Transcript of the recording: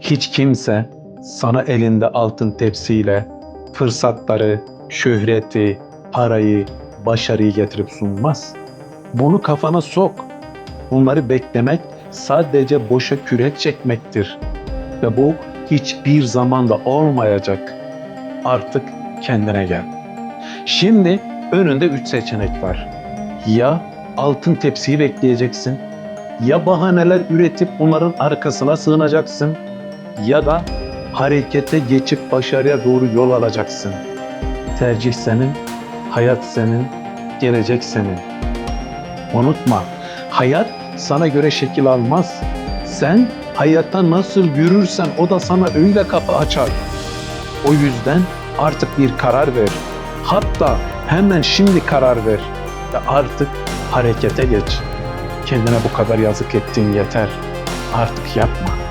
Hiç kimse sana elinde altın tepsiyle fırsatları, şöhreti, parayı, başarıyı getirip sunmaz. Bunu kafana sok. Bunları beklemek sadece boşa kürek çekmektir. Ve bu hiçbir zamanda olmayacak. Artık kendine gel. Şimdi önünde üç seçenek var. Ya altın tepsiyi bekleyeceksin, ya bahaneler üretip bunların arkasına sığınacaksın, ya da harekete geçip başarıya doğru yol alacaksın. Tercih senin, hayat senin, gelecek senin. Unutma, hayat sana göre şekil almaz. Sen hayatta nasıl yürürsen o da sana öyle kapı açar. O yüzden artık bir karar ver. Hatta hemen şimdi karar ver ve artık harekete geç. Kendine bu kadar yazık ettiğin yeter. Artık yapma.